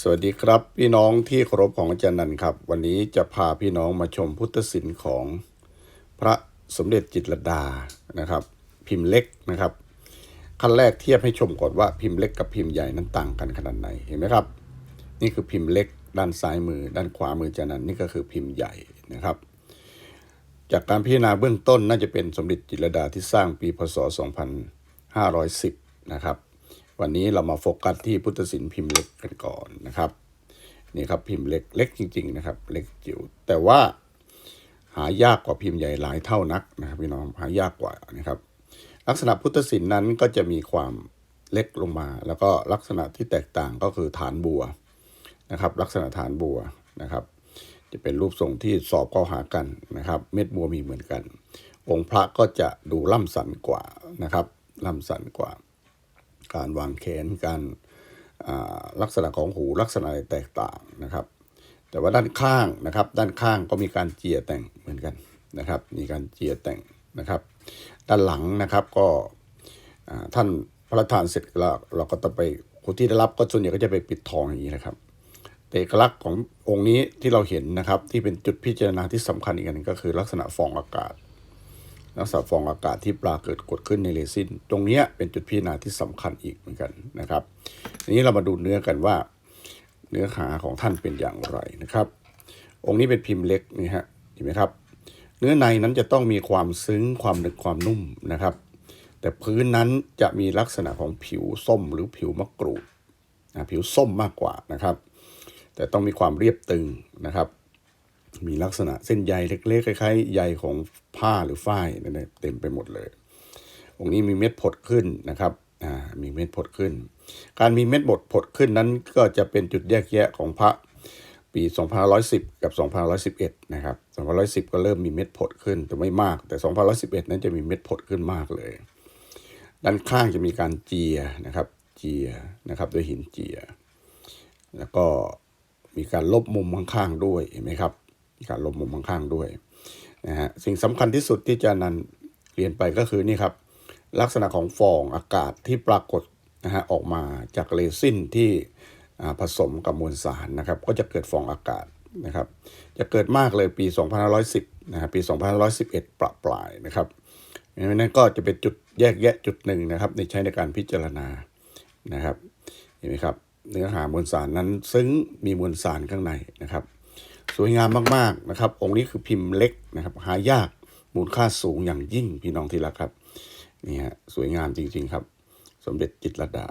สวัสดีครับ พี่น้องที่เคารพของอาจารย์นันครับ วันนี้จะพาพี่น้องมาชมพุทธศิลป์ของพระสมเด็จจิตรดานะครับ พิมพ์เล็กนะครับขั้นแรกเทียบให้ชมก่อนว่าพิมพ์เล็กกับพิมพ์ใหญ่นั้นต่างกันขนาดไหนเห็นไหมครับ นี่คือพิมพ์เล็กด้านซ้ายมือ ด้านขวามืออาจารย์นันนี่ก็คือพิมพ์ใหญ่นะครับ จากการพิจารณาเบื้องต้นน่าจะเป็นสมเด็จจิตรดาที่สร้างปีพศ 2510 นะครับ วันนี้เรามาโฟกัสที่พุทธศิลป์พิมพ์เล็กกันก่อนนะครับนี่ครับพิมพ์เล็กเล็กจริง ๆ นะครับ เล็กจิ๋วแต่ว่าหายากกว่าพิมพ์ใหญ่หลายเท่านักนะครับพี่น้องหายากกว่านะครับ ลักษณะพุทธศิลป์นั้นก็จะมีความเล็กลงมา แล้วก็ลักษณะที่แตกต่างก็คือฐานบัวนะครับ ลักษณะฐานบัวนะครับ จะเป็นรูปทรงที่สอบเข้าหากันนะครับ เม็ดบัวมีเหมือนกัน องค์พระก็จะดูล่ำสันกว่านะครับล่ำสันกว่า การวางแขนการลักษณะของหูลักษณะแตกต่างนะครับ แต่ว่าด้านข้างนะครับ ด้านข้างก็มีการเจียแต่งเหมือนกันนะครับ มีการเจียแต่งนะครับ ด้านหลังนะครับก็ท่านพระราชทานเสร็จแล้วเราก็ต้องไปคนที่ได้รับก็ส่วนใหญ่ก็จะไปปิดทองอย่างนี้นะครับแต่เอกลักษณ์ขององค์นี้ที่เราเห็นนะครับ ที่เป็นจุดพิจารณาที่สำคัญอีกอันหนึงก็คือลักษณะฟองอากาศ ลักษณะฟองอากาศที่ปลาเกิดกดขึ้นในเรซิน ตรงนี้เป็นจุดพิจารณาที่สำคัญอีกเหมือนกันนะครับทีนี้เรามาดูเนื้อกันว่า เนื้อหาของท่านเป็นอย่างไรนะครับ องค์นี้เป็นพิมพ์เล็กนี่ฮะเห็นไหมครับ เนื้อในนั้นจะต้องมีความซึ้งความหนึบความนุ่มนะครับ แต่พื้นนั้นจะมีลักษณะของผิวส้มหรือผิวมะกรูดนะผิวส้มมากกว่านะครับ แต่ต้องมีความเรียบตึงนะครับ มีลักษณะเส้นใยเล็กๆคล้ายๆใยของ ผ้าหรือฝ้ายนั่นแหละเต็มไปหมดเลย องค์นี้มีเม็ดผดขึ้นนะครับอ่ามีเม็ดผดขึ้น การมีเม็ดบดผดขึ้นนั้นก็จะเป็นจุดแยกแยะของพระปี 2510 กับ 2511 นะครับ 2510 ก็เริ่มมีเม็ดผดขึ้นแต่ไม่มาก แต่ 2511 นั้นจะมีเม็ดผดขึ้นมากเลย ด้านข้างจะมีการเจียนะครับ เจียนะครับด้วยหินเจีย แล้วก็มีการลบมุมข้างๆด้วยเห็นไหมครับ การลบมุมข้างๆด้วยนะฮะสิ่งสำคัญที่สุดที่จะนันเรียนไปก็คือนี่ครับ ลักษณะของฟองอากาศที่ปรากฏนะฮะออกมาจากเรซินที่อ่าผสมกับมวลสารนะครับ ก็จะเกิดฟองอากาศนะครับ จะเกิดมากเลยปี 2510นะฮะปี 2511 ประปลายนะครับนั้นก็จะเป็นจุดแยกแยะจุดหนึ่งนะครับ ในใช้ในการพิจารณานะครับเห็นไหมครับ เนื้อหามวลสารนั้น ซึ้งมีมวลสารข้างในนะครับ สวยงามมากๆนะครับ องค์นี้คือพิมพ์เล็กนะครับ หายากมูลค่าสูงอย่างยิ่งพี่น้องที่รักครับนี่ฮะสวยงามจริง ๆ ครับ สมเด็จจิตรลดา